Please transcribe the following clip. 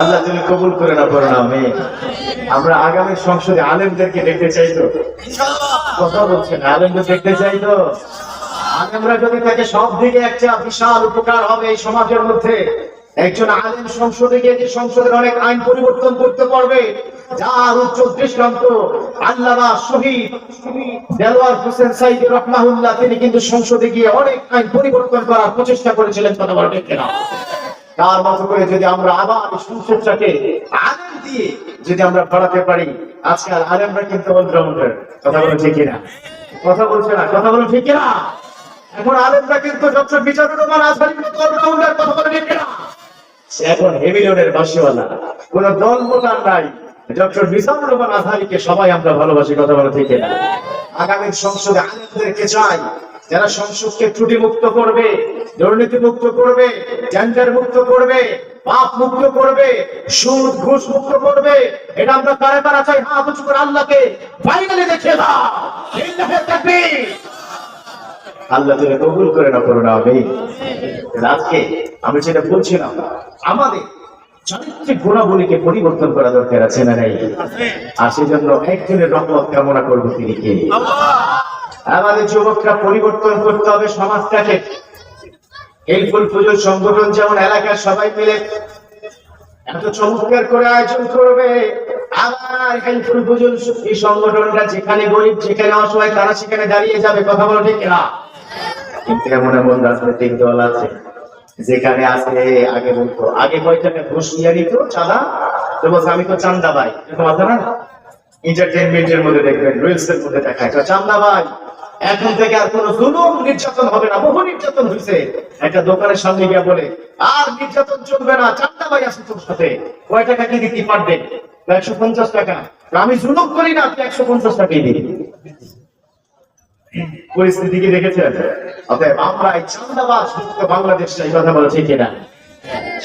আল্লাহ, তুমি কবুল করে না করো না আমি আমরা আগামী সংসদে আলেমদেরকে দেখতে চাই তো। কথা বলছেন, আলেমদের দেখতে চাই তো। আলেমরা যদি থাকে সব দিকে একটা বিশাল উপকার হবে এই সমাজের মধ্যে, একজন আলেম সংসদে গিয়ে যে সংসদের অনেক আইন পরিবর্তন করতে পারবে, যার উচ্চ দৃষ্টান্ত আল্লামা শহীদ দেলোয়ার হোসেন সাইদ রহমাহুল্লাহ, তিনি কিন্তু সংসদে গিয়ে অনেক আইন পরিবর্তন করার প্রচেষ্টা করেছিলেন, কথা বলা ঠিক কিনা। তার মতো করে যদি আমরা আবার সংসদটাকে আলেম দিয়ে যদি আমরা বাড়াতে পারি, আজকাল আলেমরা কিন্তু অলরাউন্ডার কথা বলো ঠিক কিনা? কথা বলছে না, কথা বলো ঠিক কিনা? এখন আলেমরা কিন্তু কথা বলে ঠিক সে এখন বাসিওয়ালা কোন দল মোটার নাই। ডক্টর বিচারুর রহমান সবাই আমরা ভালোবাসি, কথা বলো আগামী সংসদে আলেমদেরকে চাই। যারা সংসদকে ত্রুটি মুক্ত করবে দুর্নীতি মুক্ত করবে টেন্ডার মুক্ত করবে পাপ মুক্ত করবে, সুদ ঘুষ মুক্ত করবে, এটা আমরা কারে কারা চাই? হাত উঁচু করে আল্লাহকে ফাইনালি দেখে দাও। আল্লাহ তুমি কবুল করে না করো না আজকে আমি যেটা বলছিলাম, আমাদের চারিত্রিক গুণাবলীকে পরিবর্তন করা দরকার আছে না নাই? আর সেজন্য একজনের রহমত কামনা করব তিনি কে? আমাদের যুবকরা পরিবর্তন করতে হবে সমাজটাকে। এই ফুল পুজোর সংগঠন যেমন এলাকার সবাই মিলে এত চমৎকার করে আয়োজন করবে, আবার এই ফুল পুজোর এই সংগঠনটা যেখানে গরিব, যেখানে অসহায়, তারা সেখানে দাঁড়িয়ে যাবে, কথা বলো ঠিক না কিন্তু এমন এমন রাজনৈতিক দল আছে, যেখানে আছে আগে বলতো, আগে কয় ঘুষ নিয়ে নিত, চাঁদা, তো বলছে, আমি তো চান্দা ভাই আছে না? এন্টারটেনমেন্টের মধ্যে দেখবেন রিলস এর মধ্যে দেখায় তো চান্দা ভাই এখন থেকে আর কোনো জুলুম নির্যাতন হবে না। বহু নির্যাতন হয়েছে। একটা দোকানের সামনে গিয়ে বলে, আর নির্যাতন চলবে না। চান্দা ভাই আছে তোর সাথে। কয় টাকা কি দিতে পারবে একশো পঞ্চাশ টাকা। আমি জুলুম করি না, তুই একশো পঞ্চাশ টাকাই দিবি। পরিস্থিতি কি দেখেছেন? অতএব আমরা এই চান্দাবাজ মুক্ত বাংলাদেশ চাই কথা বলে ঠিক না